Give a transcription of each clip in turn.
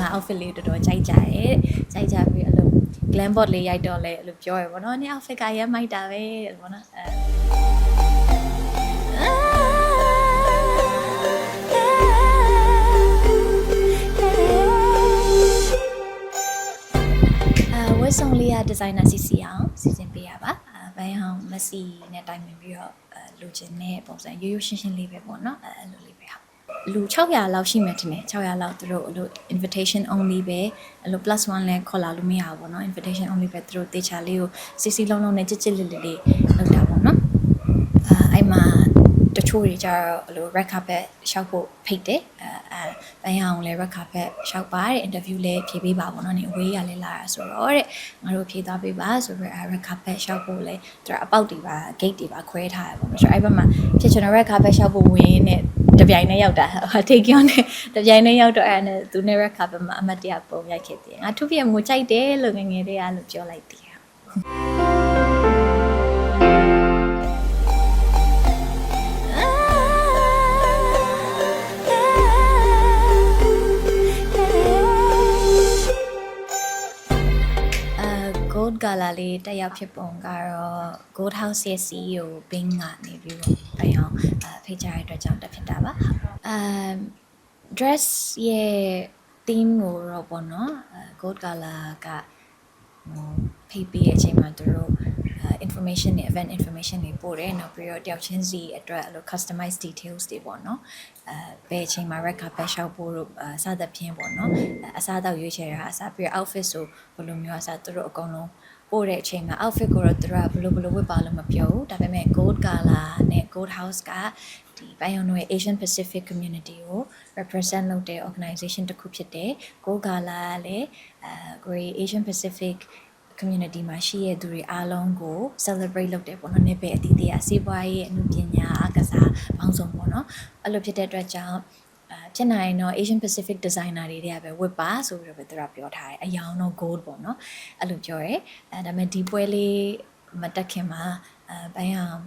မှာ outfit လေးတော်တော်ကြိုက်ကြရဲ့ကြိုက်ကြပြီးအဲ့လို glam board လေးရိုက်တော့လဲအဲ့လိုပြောရပေါ့နော်။နင် outfit ကရမ်းမိုက်တာပဲအဲ့လိုပေါ့နော်။အဲအဲဝက်ဆောင်လေးရဒီဇိုင်နာစီစီအောင်စီစဉ်ပေးရပါအဲဘိုင်းအောင်မက်ဆီနဲ့တိုင်ပင်ပြီးတော့အဲလိုချင်တဲ့ပုံစံရိုးရိုးရှင်းရှင်းလေးပဲပေါ့နော်အဲအဲ့လို လေးပဲဟုတ်လူ600လောက်ရှိမှထင်တယ်600လောက်သူတို့အဲ့လို invitation only ပဲအဲ့လို plus 1လဲခေါ်လာလို့မရဘူးပေါ့နော် invitation only ပဲသူတို့တေချာလေးကိုစီစီလုံးလုံးနဲ့ကြစ်ကြစ်လေးလေးလေးလုပ်တာပေါ့နော်အဲအဲ့မှာတချို့တွေကြတော့အဲ့လို red carpet ရှောက်ဖို့ဖိတ်တယ်အဲအဲဘိုင်းအောင်လဲ red carpet ရှောက်ပါတဲ့ interview လဲဖြေပေးပါပေါ့နော်နေအဝေးရလဲလာတာဆိုတော့တဲ့ငါတို့ဖြေသွားပေးပါဆိုပြီးအဲ red carpet ရှောက်ဖို့လဲသူကအပေါက်တွေပါ gate တွေပါခွဲထားရပေါ့နော်ဆိုတော့အဲ့ဘက်မှာဖြစ်ချင်တဲ့ red carpet ရှောက်ဖို့ဝင်တဲ့ တပြိုင်နဲ့ရောက်တာတေကီယွန်နဲ့တပြိုင်နဲ့ရောက်တော့အဲ့နဲ့သူနဲ့ red carpet မှာအမတ်တရပုံရိုက်ခဲ့တယ်ငါသူပြမကိုကြိုက်တယ်လို့ငယ်ငယ်လေးကလို့ပြောလိုက်တယ် gold gala လေးတက်ရောက်ဖြစ်ပုံကတော့ gold house ရဲ့ CEO Bing ကနေပြီးတော့အရောအဲဖိတ်ကြားရတဲ့အတွက်ကြောင့်တက်ဖြစ်တာပါအဲ dress ရဲ့ theme ကိုတော့ပေါ့နော်အဲ gold gala ကဟိုဖိတ်ပြီးတဲ့အချိန်မှာသူတို့အဲ information တွေ event information တွေပို့တယ်နောက်ပြီးတော့တယောက်ချင်းစီအတွက်အဲ့လို customized details တွေပေါ့နော်အဲဘယ်အချိန်မှာ red carpet ရှောက်ဖို့တို့အဲစသဖြင့်ပေါ့နော်အဲအစားအသောက်ရွေးချယ်တာအစားပြီးတော့ outfit ဆိုဘယ်လိုမျိုးအစားသူတို့အကုန်လုံး ပို့တဲ့အချိန်မှာ outfit ကိုတော့သူတို့ကဘယ်လိုဘယ်လိုဝတ်ပါလို့မပြောဘူးဒါပေမဲ့ gold color နဲ့ gold house ကဒီဘိုင်ယွန်တို့ရဲ့ Asian Pacific community ကို represent လုပ်တဲ့ organization တစ်ခုဖြစ်တယ် gold color ကလည်းအဲ Great Asian Pacific community မှာရှိရတဲ့သူတွေအားလုံးကို celebrate လုပ်တယ်ပေါ့နော်နေ့ပဲအသီးသီးအစီးပွားရေးအမှုပညာအကစားပေါင်းစုံပေါ့နော်အဲ့လိုဖြစ်တဲ့အတွက်ကြောင့် အဲဖြစ်နိုင်ရင်တော့ Asian Pacific designer တွေတွေကပဲဝတ်ပါဆိုပြီးတော့ပဲသူကပြောထားတယ်အယောင်တော့ gold ပေါ့နော်အဲ့လိုပြောရဲအဲဒါပေမဲ့ဒီပွဲလေးမတက်ခင်မှာအဲဘိုင်းအောင်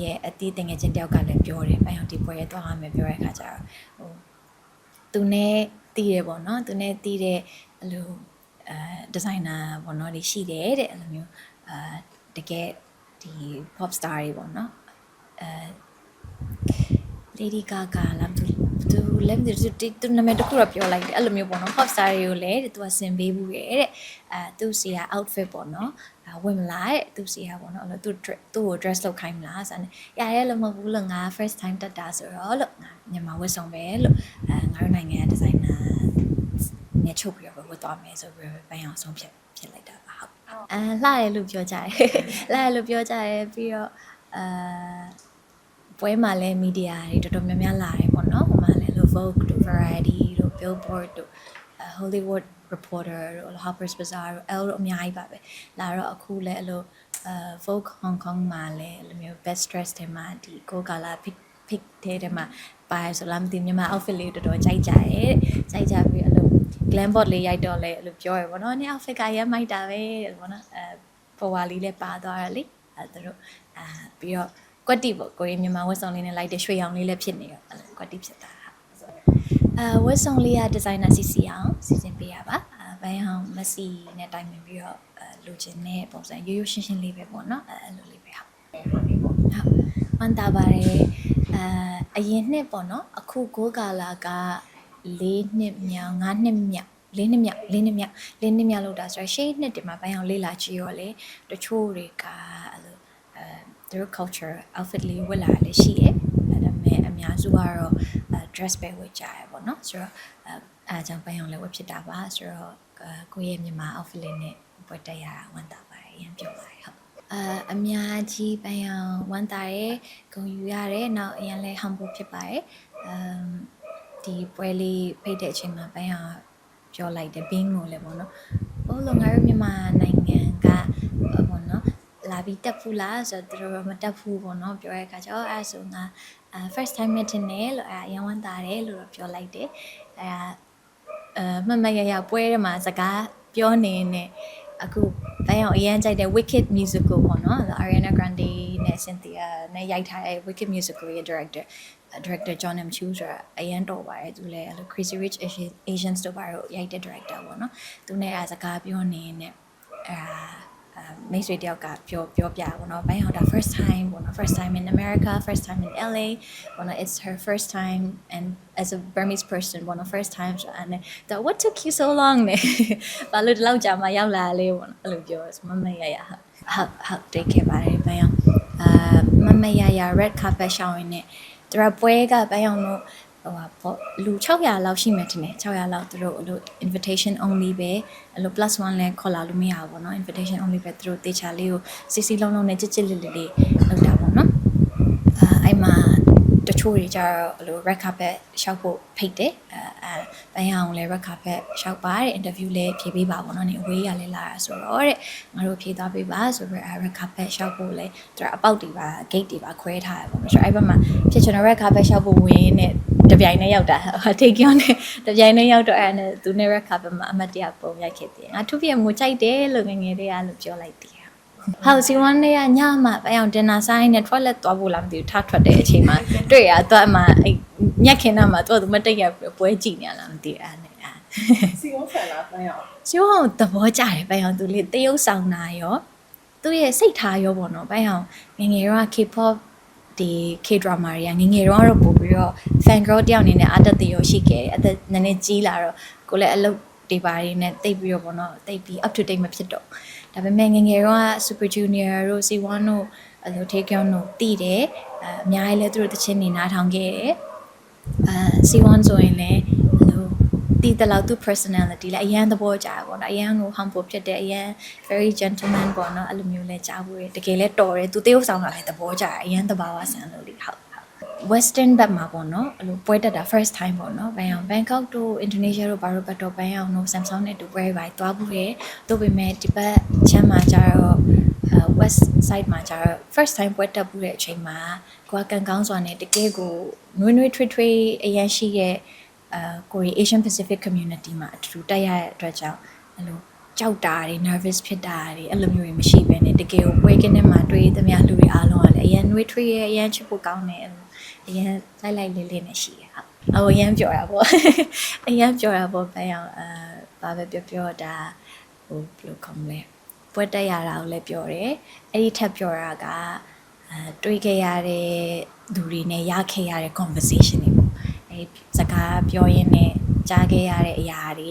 ရဲ့အတီးတင်ငယ်ချင်းတယောက်ကလည်းပြောတယ်ဘိုင်းအောင်ဒီပွဲရဲ့သွားရမယ်ပြောတဲ့အခါကျတော့ဟိုသူနဲ့တီးတယ်ပေါ့နော်သူနဲ့တီးတဲ့အဲ့လိုအဲဒီဇိုင်နာပေါ့နော်တွေရှိတယ်တဲ့အဲ့လိုမျိုးအာတကယ်ဒီ pop star တွေပေါ့နော်အဲ Lady Gaga လားသူ သူလည်းမသိဘူးသူသူနာမည်တစ်ခုတော့ပြောလိုက်တယ်အဲ့လိုမျိုးပေါ့နော် pop star တွေကိုလည်းသူကဆင်ပေးဘူးရဲ့တဲ့အဲသူစီက outfit ပေါ့နော်အဲဝင်မလားတဲ့သူစီကပေါ့နော်အဲ့လိုသူသူ့ကို dress လုပ်ခိုင်းမလားဆိုတော့ရရဲလို့မဟုတ်ဘူးလို့ငါ first time တက်တာဆိုတော့လို့ငါမြန်မာဝတ်ဆောင်ပဲလို့အဲငါတို့နိုင်ငံက designer နဲ့ချုပ်ပြီးတော့ဝတ်သွားမယ်ဆိုပြီးတော့ပန်းအောင်ဆုံးဖြတ်ဖြစ်လိုက်တာပါဟုတ်အဲလှရဲလို့ပြောကြတယ်လှရဲလို့ပြောကြတယ်ပြီးတော့အဲပွဲမှာလည်းမီဒီယာတွေတော်တော်များများလာတယ်ပေါ့နော်။ဟိုမှာလည်းလို့ Vogue တို့ Variety တို့ Billboard တို့ Hollywood Reporter တို့ Harper's Bazaar တို့ Elle တို့အများကြီးပါပဲ။လာတော့အခုလည်းအဲ့လိုအဲ Vogue Hong Kong မှာလည်းအဲ့လိုမျိုး best dress တွေမှာဒီ Coca-Cola pick pick တဲ့မှာပါဆိုလားမသိမြန်မာ outfit လေးတော်တော်ကြိုက်ကြရဲ့။ကြိုက်ကြပြီးအဲ့လို glam board လေးရိုက်တော့လဲအဲ့လိုပြောရပေါ့နော်။နင် outfit ကရမ်းမိုက်တာပဲတဲ့ပေါ့နော်။အဲပေါ်ဝါလေးလည်းပါသွားတယ်လေ။အဲသူတို့အာပြီးတော့ကွက်တီပေါ့ကိုရီမြန်မာဝက်ဆောင်လေးနဲ့လိုက်တဲ့ရွှေရောင်လေးလည်းဖြစ်နေရောအဲ့လိုကွက်တီဖြစ်တာဟာ အဲဝက်ဆောင်လေးကဒီဇိုင်နာစီစီအောင်စီစဉ်ပေးရပါအဲဘိုင်းအောင်မက်ဆီနဲ့တိုင်ပင်ပြီးတော့အဲလိုချင်တဲ့ပုံစံရိုးရိုးရှင်းရှင်းလေးပဲပေါ့နော်အဲအဲ့လိုလေးပဲဟုတ်ဟုတ်ဝမ်းသာပါတယ်အဲအရင်နှစ်ပေါ့နော်အခုကိုကာလာက၄နှစ်မြောင်၅နှစ်မြောင်လေးနှစ်မြောက်လေးနှစ်မြောက်လေးနှစ်မြောက်လောက်တာဆိုတော့ရှေ့နှစ်တင်မှာဘိုင်းအောင်လေးလာကြည့်ရောလေတချို့တွေကအဲ့လိုအဲသူတို့ culture outfit လေးဝတ်လာလည်းရှိရဲ့ အဲဒါပေမဲ့အများစုကတော့အဲ dress ပဲဝတ်ကြရပေါ့နော်ဆိုတော့အဲအားကြောင့်ဘိုင်းအောင်လည်းဝတ်ဖြစ်တာပါဆိုတော့အဲကိုယ့်ရဲ့မြန်မာ outfit လေးနဲ့ပွဲတက်ရတာဝမ်းသာပါတယ်အရင်ပြောပါတယ်ဟုတ်အာအများကြီးပန်းအောင်ဝမ်းသာရဲဂုဏ်ယူရတယ်နောက်အရင်လဲ humble ဖြစ်ပါတယ်အမ်ဒီပွဲလေးဖိတ်တဲ့အချိန်မှာပန်းအောင်ပြောလိုက်တယ်ဘင်းကိုလည်းပေါ့နော်ဟိုလိုငါတို့မြန်မာနိုင်ငံကပေါ့နော် လာပြီးတက်ဖူးလားဆိုတော့သူတို့မတက်ဖူးပေါ့နော်ပြောရတဲ့အခါကျတော့အဲဆိုငါ first time meeting နဲ့လို့အဲအရင်ဝမ်းသာတယ်လို့တော့ပြောလိုက်တယ်အဲအဲမမရရပွဲထဲမှာစကားပြောနေနေအခုဘိုင်းအောင်အရန်ကြိုက်တဲ့ Wicked musical ပေါ့နော် Ariana Grande နဲ့ Cynthia နဲ့ရိုက်ထားတဲ့ Wicked Musical ရဲ့ director director John M Chu ဆိုတာအရန်တော်ပါတယ်သူလည်းအဲ့လို Crazy Rich Asian- Asians တို့ဘာလို့ရိုက်တဲ့ director ပေါ့နော်သူနဲ့အဲစကားပြောနေနဲ့အာအာ မိတ်ဆွေတယောက်ကပြောပြောပြပေါ့နော်ဘိုင်းအောင်ဒါ first time ပေါ့နော် first time in America first time in LA ပေါ့နော် it's her first time and as a Burmese person ပေါ့နော် first time ဆိုအဲ့နဲ့ the what took you so long နဲ့ဘာလို့ဒီလောက်ကြာမှရောက်လာလဲပေါ့နော်အဲ့လိုပြောမမရရဟုတ်ဟုတ်ဟုတ်တိတ်ခဲ့ပါတယ်ဘိုင်းအောင်အာမမရရ red carpet ရှောင်းရင်းနဲ့သူကပွဲကဘိုင်းအောင်တို့ ဟိုပါပေါ့လူ600လောက်ရှိမှထင်တယ်600လောက်သူတို့အဲ့လို invitation only ပဲအဲ့လို plus 1လဲခေါ်လာလို့မရဘူးပေါ့နော် invitation only ပဲသူတို့တေချာလေးကိုစီစီလုံးလုံးနဲ့ကြစ်ကြစ်လေးလေးလေးလုပ်တာပေါ့နော်အာအဲ့မှာတ ချို့တွေကြတော့အဲ့လို red carpet ရှောက်ဖို့ဖိတ်တယ်အဲအဲဘန်အောင်လဲ red carpet ရှောက်ပါတဲ့ interview လဲဖြေပေးပါပေါ့နော်နေအဝေးရလဲလာတာဆိုတော့တဲ့ငါတို့ဖြေသွားပေးပါဆိုပြီးအဲ red carpet ရှောက်ဖို့လဲသူကအပေါက်တွေပါ gate တွေပါခွဲထားတယ်ပေါ့နော်ဆိုတော့အဲ့ဘက်မှာဖြစ်ချင်တဲ့ red carpet ရှောက်ဖို့ဝင်နဲ့တပြိုင်နဲ့ရောက်တာဟာ take on နဲ့တပြိုင်နဲ့ရောက်တော့အဲ့နဲ့သူနဲ့ red carpet မှာအမတ်တရပုံရိုက်ခဲ့တယ်ငါသူပြည့်ငိုကြိုက်တယ်လို့ငယ်ငယ်လေးကလို့ပြောလိုက်တယ် ဟောက်စီဝမ်လေးကညမှာဘယ်အောင်တင်နာဆိုင်နဲ့ toilet သွားဖို့လားမသိဘူးထထွက်တဲ့အချိန်မှာတွေ့ရတော့အမှအဲ့ညက်ခင်နာမှာတော့သူမတိတ်ရပွဲကြည့်နေရလားမသိဘူးအဲ့နဲ့အဲ့စီဝန်းဆန်လာတိုင်းအောင်စီဝမ်သဘောကျတယ်ဘယ်အောင်သူလေးတရုပ်ဆောင်တာရောသူရဲ့စိတ်ထားရောပေါ့နော်ဘယ်အောင်ငယ်ငယ်တော့ K-pop ဒီ K drama တွေကငယ်ငယ်တော့တော့ပို့ပြီးတော့ fan girl တယောက်အနေနဲ့အသက်တရောရှိခဲ့တယ်အသက်နည်းနည်းကြီးလာတော့ကိုလည်းအလုပ်တွေပါတွေနဲ့တိတ်ပြီးတော့ပေါ့နော်တိတ်ပြီး up to date မဖြစ်တော့ ဒါပေမဲ့ငယ်ငယ်တော့ Super Junior တို့ C1 တို့အဲ့လို Take on တို့တည်တယ်အဲအများကြီးလဲသူတို့တချင်းနေနားထောင်ခဲ့တယ်အဲ C1 ဆိုရင်လည်းအဲ့လိုတည်တဲ့လောက်သူ personality လည်းအရန်သဘောကျတယ်ပေါ့နော်အရန်ကို humble ဖြစ်တယ်အရန် very gentleman ပေါ့နော်အဲ့လိုမျိုးလဲကြားဖို့ရတကယ်လဲတော်တယ်သူတရုပ်ဆောင်တာလည်းသဘောကျတယ်အရန်သဘာဝဆန်လို့လေဟုတ်ဟုတ် western ဘက်မှာပေါ့နော်အဲ့လိုပွဲတက်တာ first time ပေါ့နော်ဘန်အောင် Bangkok တို့ Indonesia တို့ဘာလို့ဘတ်တော့ဘန်အောင်တို့ Samsung နဲ့တူပွဲပဲသွားဘူးလေတို့ပေမဲ့ဒီဘက်ချမ်းမှာကျတော့အဲ west side မှာကျတော့ first time ပွဲတက်ဘူးတဲ့အချိန်မှာကိုကကန်ကောင်းစွာနဲ့တကယ်ကိုနွေးနွေးထွေးထွေးအရန်ရှိရဲ့အဲကိုရီ Asian Pacific community မှာအတူတူတက်ရတဲ့အတွက်ကြောင့်အဲ့လိုကြောက်တာတွေ nervous ဖြစ်တာတွေအဲ့လိုမျိုးတွေမရှိဘဲနဲ့တကယ်ကိုပွဲကင်းထဲမှာတွေ့သမျှလူတွေအားလုံးကလည်းအရန်နွေးထွေးရဲ့အရန်ချစ်ဖို့ကောင်းတယ် အဲ့လိုအရင်လိုက်လိုက်လေးလေးနဲ့ရှိရဟုတ်အဝရမ်းပြောတာပေါ့အရန်ပြောတာပေါ့ဘယ်အောင်အဲဘာပဲပြောပြောဒါဟိုဘယ်လိုခေါ်မလဲပွဲတက်ရတာကိုလည်းပြောတယ်အဲ့ဒီထပ်ပြောတာကအဲတွေးခဲ့ရတဲ့လူတွေနဲ့ရခဲ့ရတဲ့ conversation တွေပေါ့အဲစကားပြောရင်းနဲ့ကြားခဲ့ရတဲ့အရာတွေ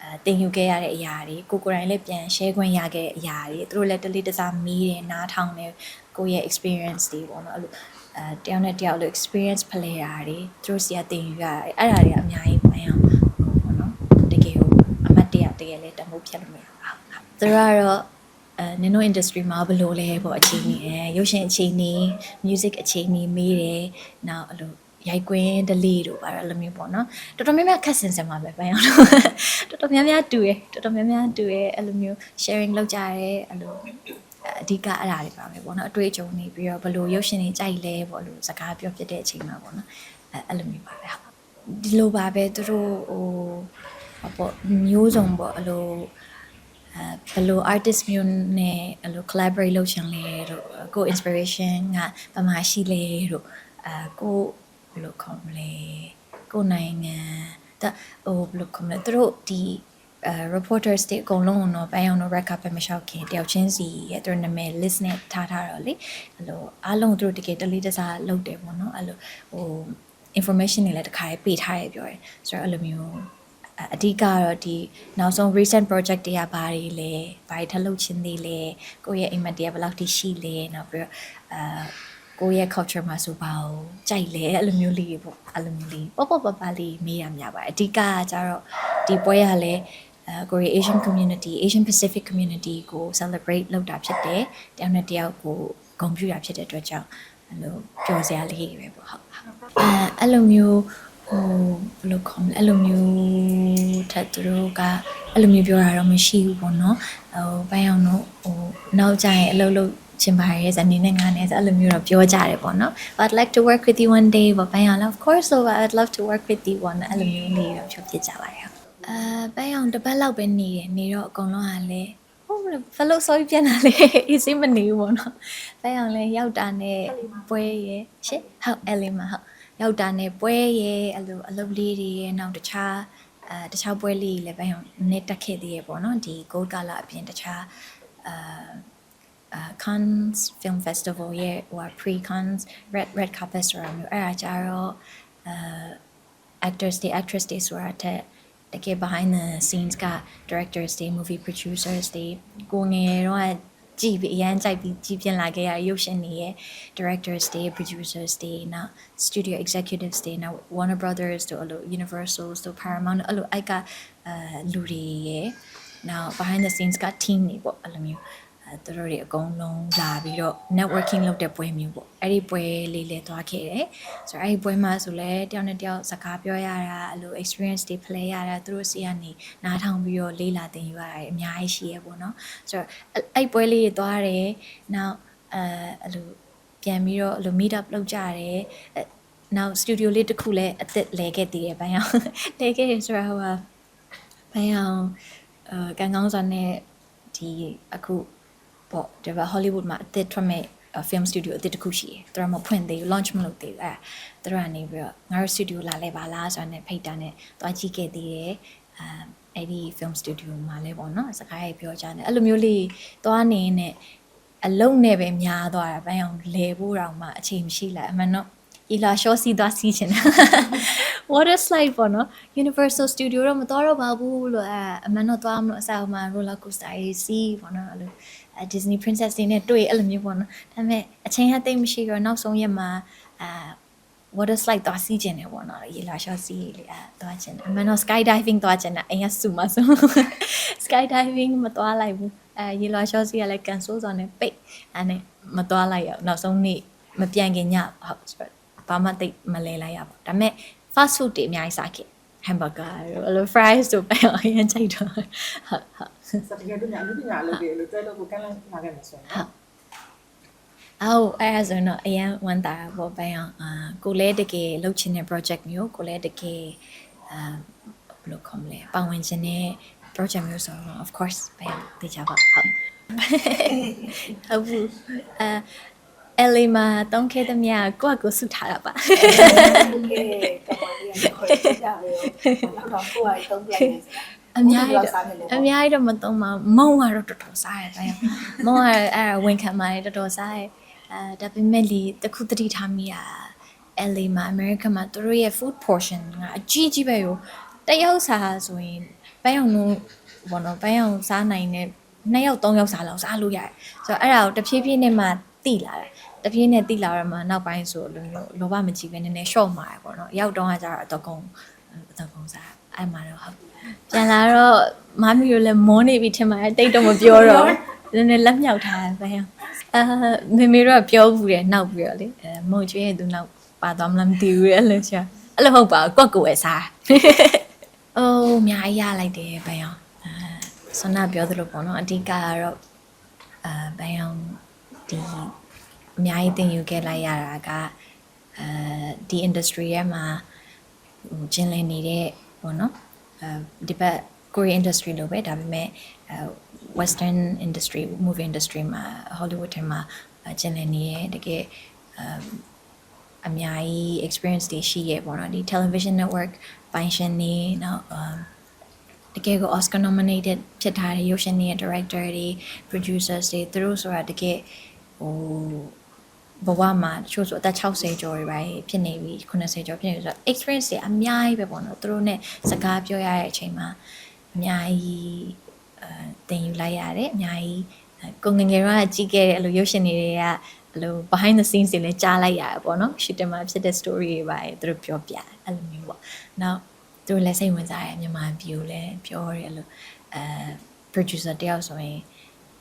အဲတင်ယူခဲ့ရတဲ့အရာတွေကိုကိုယ်တိုင်လည်းပြန် share ခွင့်ရခဲ့တဲ့အရာတွေသူတို့လည်းတလေးတစားမီးတယ်နားထောင်တယ်ကိုယ့်ရဲ့ experience တွေပေါ့နော်အဲ့လို အဲတယောက်နဲ့တယောက်လို့ experience ဖလှယ်တာတွေသူတို့စီကတင်ယူရတယ်အဲ့ဒါတွေကအများကြီးမှန်အောင်ပေါ့နော်တကယ်ကိုအမတ်တရတကယ်လဲတမိုးဖြတ်လို့မရဘူးဟုတ်ဟုတ်သူတို့ကတော့အဲနင်တို့ industry မှာဘယ်လိုလဲပေါ့အချိန်ကြီးအဲရုပ်ရှင်အချိန်ကြီး music အချိန်ကြီးမေးတယ်နောက်အဲ့လိုရိုက်ကွင်းဒလေးတို့ပါတော့အဲ့လိုမျိုးပေါ့နော်တော်တော်များများခက်ဆင်ဆင်ပါပဲပိုင်းအောင်လို့တော်တော်များများတူရယ်တော်တော်များများတူရယ်အဲ့လိုမျိုး sharing လုပ်ကြရဲအဲ့လို အဓိကအဲ့ဒါတွေပါပဲပေါ့နော်အတွေ့အကြုံနေပြီးတော့ဘယ်လိုရုပ်ရှင်တွေကြိုက်လဲပေါ့လို့စကားပြောပြတဲ့အချိန်မှာပေါ့နော်အဲအဲ့လိုမျိုးပါပဲဟုတ်ဒီလိုပါပဲသူတို့ဟိုဟောပေါ့မျိုးစုံပေါ့အဲ့လိုအဲဘယ်လို artist မျိုးနဲ့အဲ့လို collaborate လုပ်ချင်လဲတို့ကို inspiration ကဘာမှရှိလဲတို့အဲကိုဘယ်လိုခေါ်မလဲကိုနိုင်ငံဒါဟိုဘယ်လိုခေါ်မလဲသူတို့ဒီ အဲ reporters တွေအကုန်လုံးတော့ဘန်အောင်တော့ red carpet မလျှောက်ခင်တယောက်ချင်းစီရဲ့သူတို့နာမည် list နဲ့ထားထားတော့လေအဲ့လိုအားလုံးသူတို့တကယ်တလေးတစားလုပ်တယ်ပေါ့နော်အဲ့လိုဟို information တွေလည်းတခါရေးပေးထားရပြောတယ်ဆိုတော့အဲ့လိုမျိုးအအဓိကတော့ဒီနောက်ဆုံး recent project တွေကဘာတွေလဲဘာတွေထပ်လုပ်ချင်းသေးလဲကိုယ့်ရဲ့အိမ်မက်တွေကဘယ်လောက်ထိရှိလဲနောက်ပြီးတော့အာကိုယ့်ရဲ့ culture မှာဆိုပါဦးကြိုက်လဲအဲ့လိုမျိုးလေးတွေပေါ့အဲ့လိုမျိုးလေးပေါ့ပေါ့ပပလေးမေးရများပါတယ်အဓိကကကြတော့ဒီပွဲရလဲအဲ ကိုရီ Asian community Asian Pacific community ကို celebrate လုပ်တာဖြစ်တယ်တယောက်နဲ့တယောက်ကိုဂုဏ်ပြုတာဖြစ်တဲ့အတွက်ကြောင့်အဲ့လိုပျော်စရာလေးတွေပဲပေါ့ဟုတ်ဟုတ်အဲအဲ့လိုမျိုးဟိုဘယ်လိုခေါ်မလဲအဲ့လိုမျိုးထပ်သူတို့ကအဲ့လိုမျိုးပြောတာတော့မရှိဘူးပေါ့နော်ဟိုဘိုင်းအောင်တို့ဟိုနောက်ကျရင်အလုပ်လုပ်ချင်ပါရဲ့ဇနီးနဲ့ငါနဲ့ဆိုအဲ့လိုမျိုးတော့ပြောကြတယ်ပေါ့နော် I'd like to work with you one day ပေါ့ဘိုင်းအောင် of course so I'd love to work with you one အဲ့လိုမျိုးလေးတော့ပြောပြကြပါတယ်ဟုတ် အဲပန်းအောင်တစ်ပတ်လောက်ပဲနေတယ်နေတော့အကုန်လုံးကလည်းဟိုမလဲဘလို့ sorry ပြန်လာလေ easy မနေဘူးပေါ့နော်ဘယ်အောင်လဲရောက်တာနဲ့ပွဲရယ်ရှစ်ဟုတ်အဲ့လေးမှာဟုတ်ရောက်တာနဲ့ပွဲရယ်အဲ့လိုအလုပ်လေးတွေရယ်နောက်တခြားအဲတခြားပွဲလေးတွေလည်းဘယ်အောင်နည်းတက်ခဲ့သေးရပေါ့နော်ဒီ gold gala အပြင်တခြားအာအာ Cannes Film Festival ရဲ့ဟို pre Cannes red red carpet ဆိုတာမျိုးအဲ့ဒါကြတော့အာ actors တွေ actress တွေဆိုတာတဲ့ တကယ် behind the scenes က directors တွေ movie producers တွေကိုငယ်တော့ကြည့်ပြီးအရန်ကြိုက်ပြီးကြည့်ပြင်လာခဲ့ရရုပ်ရှင်တွေရဲ့ directors တွေ producers တွေနောက် studio executives တွေနောက် Warner Brothers တို့အဲ့လို Universal တို့ Paramount အဲ့လိုအိုက်ကအဲလူတွေရဲ့နောက် behind the scenes က team တွေပေါ့အဲ့လိုမျိုးအဲ သူတို့တွေအကုန်လုံးလာပြီးတော့ networking လုပ်တဲ့ပွဲမျိုးပေါ့အဲ့ဒီပွဲလေးလေးသွားခဲ့တယ်ဆိုတော့အဲ့ဒီပွဲမှာဆိုလဲတယောက်နဲ့တယောက်စကားပြောရတာအဲ့လို experience တွေ play ရတာသူတို့စီကနေနားထောင်ပြီးတော့လေးလာသင်ယူရတာအများကြီးရှိရပေါ့နော်ဆိုတော့အဲ့အဲ့ပွဲလေးတွေသွားတယ်နောက်အဲအဲ့လိုပြန်ပြီးတော့အဲ့လို meet up လုပ်ကြတယ်အဲနောက် studio လေးတစ်ခုလည်းအသက်လဲခဲ့တည်ရဘိုင်းအောင်လဲခဲ့ရဆိုတော့ဟိုဟာဘိုင်းအောင်အဲကန်ကောင်းစွာနဲ့ဒီအခု ပေါ့ဒီဘ Hollywood မှာအသက်ထွက်မဲ့ film studio အသစ်တစ်ခုရှိတယ်။သူတို့မဖွင့်သေးဘူး launch မလုပ်သေးဘူး။အဲသူတို့ကနေပြီးတော့ငါတို့ studio လာလဲပါလားဆိုတာနဲ့ဖိတ်တာနဲ့သွားကြည့်ခဲ့သေးတယ်။အဲအဲ့ဒီ film studio မှာလဲပေါ့နော်စကားရိုက်ပြောကြတယ်။အဲ့လိုမျိုးလေးသွားနေနဲ့အလုံးနဲ့ပဲများသွားတာဘယ်အောင်လဲဖို့တောင်မှအချိန်မရှိလိုက်အမှန်တော့ဤလာရှော့စီသွားစီးချင်တာ water slide ပေါ့နော် Universal Studio တော့မသွားတော့ပါဘူးလို့အဲအမှန်တော့သွားမလို့အစားအမှန် roller coaster ကြီးစီးပေါ့နော်အဲ့လိုအဲ Disney princess တွေနဲ့တွေ့အဲ့လိုမျိုးပေါ့နော်ဒါပေမဲ့အချိန်ကတိတ်မရှိတော့နောက်ဆုံးရက်မှာအာ water slide သွားစီးကျင်တယ်ပေါ့နော်ရေလာရှော့စီးလေအဲသွားကျင်တယ်အမှန်တော့ sky diving သွားကျင်တာအိမ်ကစူမဆို sky diving မသွားလိုက်ဘူးအဲရေလာရှော့စီးကလည်း cancel ဆိုနေပိတ်အဲနဲ့မသွားလိုက်ရအောင်နောက်ဆုံးနေ့မပြန်ခင်ညဟုတ်ဆိုတော့ဘာမှတိတ်မလဲလိုက်ရပါဘူးဒါပေမဲ့ fast food တွေအများကြီးစားခဲ့ hamburger တို့အဲ့လို fries တို့ပဲအရင်ကြိုက်တော့ဟုတ်ဟုတ်စတကယ်တော့ညာလူပညာလုပ်တယ်လို့တွဲလို့ကိုကန်းလန်းလာခဲ့မှာဆိုရင်နော်အော်အဲ့ဒါဆိုတော့အရင်ဝန်တာပေါ့ဘယ်အောင်အာကိုလည်းတကယ်လုပ်ချင်တဲ့ project မျိုးကိုလည်းတကယ်အာဘယ်လိုခေါ်မလဲပတ်ဝန်းကျင်တဲ့ project မျိုးဆိုတော့ of course ဘယ်အောင်သိကြပါဟုတ်ဟုတ်ဘူးအာအဲ့လီမှာတုံးခဲ့သမျှကိုယ့်ကိုယ်စုထားတာပါကဲက မလေးကခေါ်ကြတယ်တော့တော့ကိုယ်ကတုံးပြလိုက်နေတာအများကြီးတော့အများကြီးတော့မသုံးပါဘူးမုံကတော့တော်တော်စားရတယ်ဗျာမုံကအဲ့ဒါဝင်ခံပါတယ်တော်တော်စားရအဲဒါပေမဲ့လီတစ်ခုတတိထားမိတာ LA မှာ America မှာသူတို့ရဲ့ food portion ကအကြီးကြီးပဲရောတယောက်စားဆိုရင်ပန်းအောင်လုံးဘောနော်ပန်းအောင်စားနိုင်တဲ့နှစ်ယောက်သုံးယောက်စားလောက်စားလို့ရတယ်ဆိုတော့အဲ့ဒါကိုတဖြည်းဖြည်းနဲ့မှတိလာတယ် တဖြည်းနဲ့တိလာရမှာနောက်ပိုင်းဆိုလိုမျိုးလောဘမကြည့်ပဲနည်းနည်း short မှာပေါ့နော်ရောက်တော့ကကျတော့အတော့ကုန်းအတော့ကုန်းစားအဲ့မှာတော့ဟုတ်ပြန်လာတော့မမီတို့လည်းမောနေပြီထင်ပါတယ်တိတ်တော့မပြောတော့နည်းနည်းလက်မြောက်ထားတယ်ဘယ်အောင်အာမေမေတို့ကပြောဘူးတယ်နောက်ပြီးတော့လေအဲမုံကျွေးရဲ့သူနောက်ပါသွားမလားမသိဘူးအဲ့လိုရှာအဲ့လိုဟုတ်ပါဘူးကွက်ကိုယ်ပဲစားအိုးအများကြီးရလိုက်တယ်ဘယ်အောင်အဲဆွမ်းနာပြောသလိုပေါ့နော်အဓိကကတော့အာဘယ်အောင်ဒီ အများကြီးသင်ယူခဲ့လိုက်ရတာကအဲဒီ industry ရဲ့မှာဟိုကျင်းလည်နေတဲ့ပေါ့နော်အဲဒီဘက် Korean industry လို့ပဲဒါပေမဲ့အဲ western industry movie industry မှာ Hollywood ထဲမှာအဲကျင်းလည်နေရဲ့တကယ်အမ်အများကြီး experience တွေရှိရဲ့ပေါ့နော်ဒီ television network ပိုင်ရှင်နေနောက်အမ်တကယ်ကို Oscar nominated ဖြစ်ထားတဲ့ရုပ်ရှင်တွေရဲ့ director တွေ producers တွေသူတို့ဆိုတာတကယ်ဟို ဘဝမှာတချို့ဆိုအသက်60ကျော်တွေပဲဖြစ်နေပြီ80ကျော်ဖြစ်နေပြီဆိုတော့ experience တွေအများကြီးပဲပေါ့နော်သူတို့ ਨੇ စကားပြောရတဲ့အချိန်မှာအများကြီးအဲတင်ယူလိုက်ရတယ်အများကြီးအဲကိုငယ်ငယ်တော့ကြီးခဲ့တဲ့အဲ့လိုရုပ်ရှင်တွေကအဲ့လို behind the scenes တွေလည်းကြားလိုက်ရတယ်ပေါ့နော် shooting မှာဖြစ်တဲ့ story တွေပါသူတို့ပြောပြတယ်အဲ့လိုမျိုးပေါ့နောက်သူတို့လည်းစိတ်ဝင်စားတယ်မြန်မာပြည်ကိုလည်းပြောတယ်အဲ့လိုအဲ producer တယောက်ဆိုရင်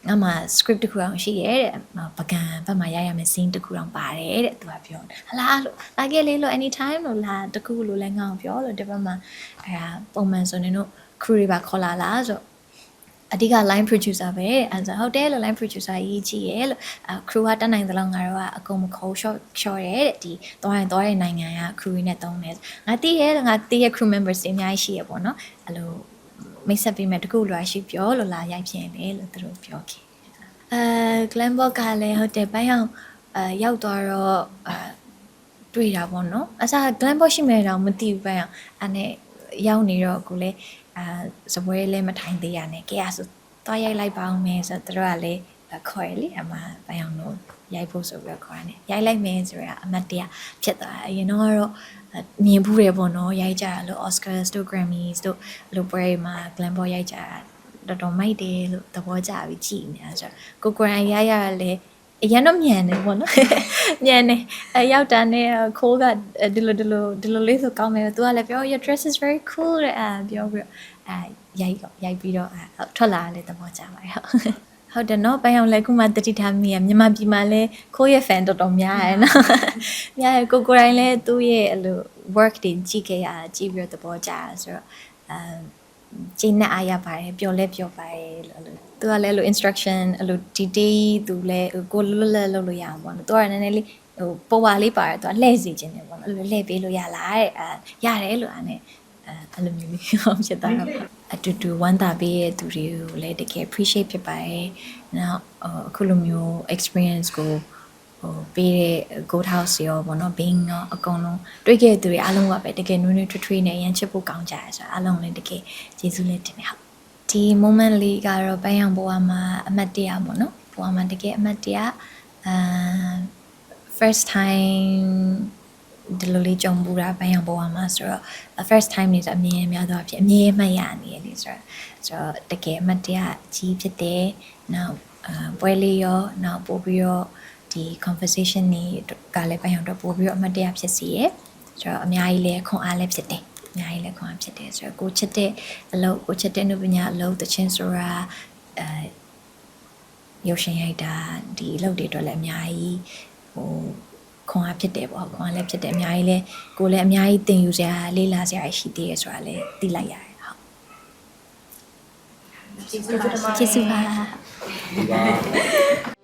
ငါမှ script တစ်ခုအောင်ရှိရဲတဲ့ပကံဘက်မှာရရမယ် scene တစ်ခုအောင်ပါတယ်တဲ့သူကပြောတယ်ဟလားလို့လာခဲ့လေးလို့ anytime လို့လာတစ်ခုလို့လည်းငါအောင်ပြောလို့ဒီဘက်မှာအဲဒါပုံမှန်ဆိုနေတော့ crew တွေပါခေါ်လာလားဆိုအဓိက line producer ပဲအဲဆိုဟုတ်တယ်လို့ line producer ရေးကြည့်ရဲလို့အ crew ကတက်နိုင်သလောက်ငါတို့ကအကုန်မခေါ် short short ရဲတဲ့ဒီသွားရင်သွားတဲ့နိုင်ငံက crew တွေနဲ့တုံးတယ်ငါတည်ရဲလို့ငါတည်ရဲ့ crew members တွေအများကြီးရှိရပေါ့နော်အဲ့လို မိတ်ဆက်ပေးမယ်တကူလွာရှိပြောလို့လာရိုက်ဖြစ်တယ်လို့သူတို့ပြောခဲ့အဲ glam box ကလည်းဟုတ်တယ်ဘိုင်းအောင်အဲရောက်သွားတော့အဲတွေ့တာပေါ့နော်အစား glam box ရှိမယ်တော့မသိဘူးဘိုင်းအောင်အဲ့နဲ့ရောက်နေတော့ကိုလည်းအာစပွဲလည်းမထိုင်သေးရနဲ့ကြရဆိုသွားရိုက်လိုက်ပါအောင်မယ်ဆိုတော့သူတို့ကလည်း ခေါ်ရလေအမဘိုင်းအောင်တို့ရိုက်ဖို့ဆိုပြီးတော့ခေါ်ရတယ်ရိုက်လိုက်မယ်ဆိုရအမတ်တရဖြစ်သွားတယ်အရင်တော့ကတော့မြင်ဘူးတယ်ပေါ့နော်ရိုက်ကြတာလို့ Oscars တို့ Grammys တို့အဲ့လိုပွဲတွေမှာ glam boy ရိုက်ကြတာတော်တော်မိုက်တယ်လို့သဘောကျပြီးကြည်နေတာဆိုတော့ကိုကိုရိုင်းရိုက်ရတာလေအရင်တော့မြန်တယ်ပေါ့နော်မြန်တယ်အရောက်တာနဲ့ခိုးကဒီလိုဒီလိုဒီလိုလေးဆိုကောင်းမယ်သူကလည်းပြော your dress is very cool တဲ့အဲပြောပြီးတော့အဲရိုက်ရိုက်ပြီးတော့အဲထွက်လာတယ်သဘောကျပါတယ်ဟုတ် ဟုတ်တယ်နော်ပန်းအောင်လဲခုမှတတိထားမိရမြန်မာပြည်မှာလဲခိုးရဲ့ fan တော်တော်များရယ်နော်များရယ်ကိုကိုယ်တိုင်လဲသူ့ရဲ့အဲ့လို work တွေကြည့်ခဲ့ရတာကြည့်ပြီးတော့သဘောကျတာဆိုတော့အဲကျင်းနဲ့အားရပါတယ်ပျော်လဲပျော်ပါတယ်လို့အဲ့လိုသူကလည်းအဲ့လို instruction အဲ့လို detail သူလဲဟိုကိုလွတ်လပ်လုပ်လို့ရအောင်ပေါ့နော်သူကလည်းနည်းနည်းလေးဟိုပေါ်ပါလေးပါတယ်သူကလှည့်စီခြင်းတယ်ပေါ့နော်အဲ့လိုလှည့်ပေးလို့ရလားတဲ့အဲရတယ်လို့အားနဲ့ အဲအဲ့လိုမျိုးလေးဟုတ်ဖြစ်သွားတာပေါ့အတူတူဝမ်းသာပေးတဲ့သူတွေကိုလည်းတကယ် appreciate ဖြစ်ပါတယ်။နောက်အခုလိုမျိုး experience ကိုဟိုပေးတဲ့ Gold House ရောပေါ့နော် Bing ရောအကုန်လုံးတွေ့ခဲ့တဲ့သူတွေအားလုံးကပဲတကယ်နွေးနွေးထွေးထွေးနဲ့ရမ်းချစ်ဖို့ကောင်းကြရဆိုတော့အားလုံးလည်းတကယ်ကျေးဇူးလည်းတင်နေဟုတ်ဒီ moment လေးကတော့ပန်းရောင်ဘဝမှာအမတ်တရပေါ့နော်ဘဝမှာတကယ်အမတ်တရအာ first time ဒီလိုလေးကြုံပူတာပန်းရောင်ဘဝမှာဆိုတော့ first time နေဆိုအမြင်များတော့ဖြစ်အမြင်မှတ်ရနေရလေဆိုတော့ဆိုတော့တကယ်အမတ်တရကြီးဖြစ်တယ်နောက်အာပွဲလေးရောနောက်ပို့ပြီးတော့ဒီ conversation တွေကလည်းပန်းရောင်တော့ပို့ပြီးတော့အမတ်တရဖြစ်စီရယ်ဆိုတော့အများကြီးလည်းခွန်အားလည်းဖြစ်တယ်အများကြီးလည်းခွန်အားဖြစ်တယ်ဆိုတော့ကိုချစ်တဲ့အလုပ်ကိုချစ်တဲ့နုပညာအလုပ်တချင်းဆိုတာအဲရုပ်ရှင်ရိုက်တာဒီအလုပ်တွေအတွက်လည်းအများကြီးဟို ခွန်အားဖြစ်တယ်ပေါ့ခွန်အားလည်းဖြစ်တယ်အများကြီးလည်းကိုယ်လည်းအများကြီးသင်ယူစရာလေးလာစရာရှိသေးရဆိုတာလည်းသိလိုက်ရတယ်ဟုတ်ကျေးဇူးပါကျေးဇူးပါဒီပါ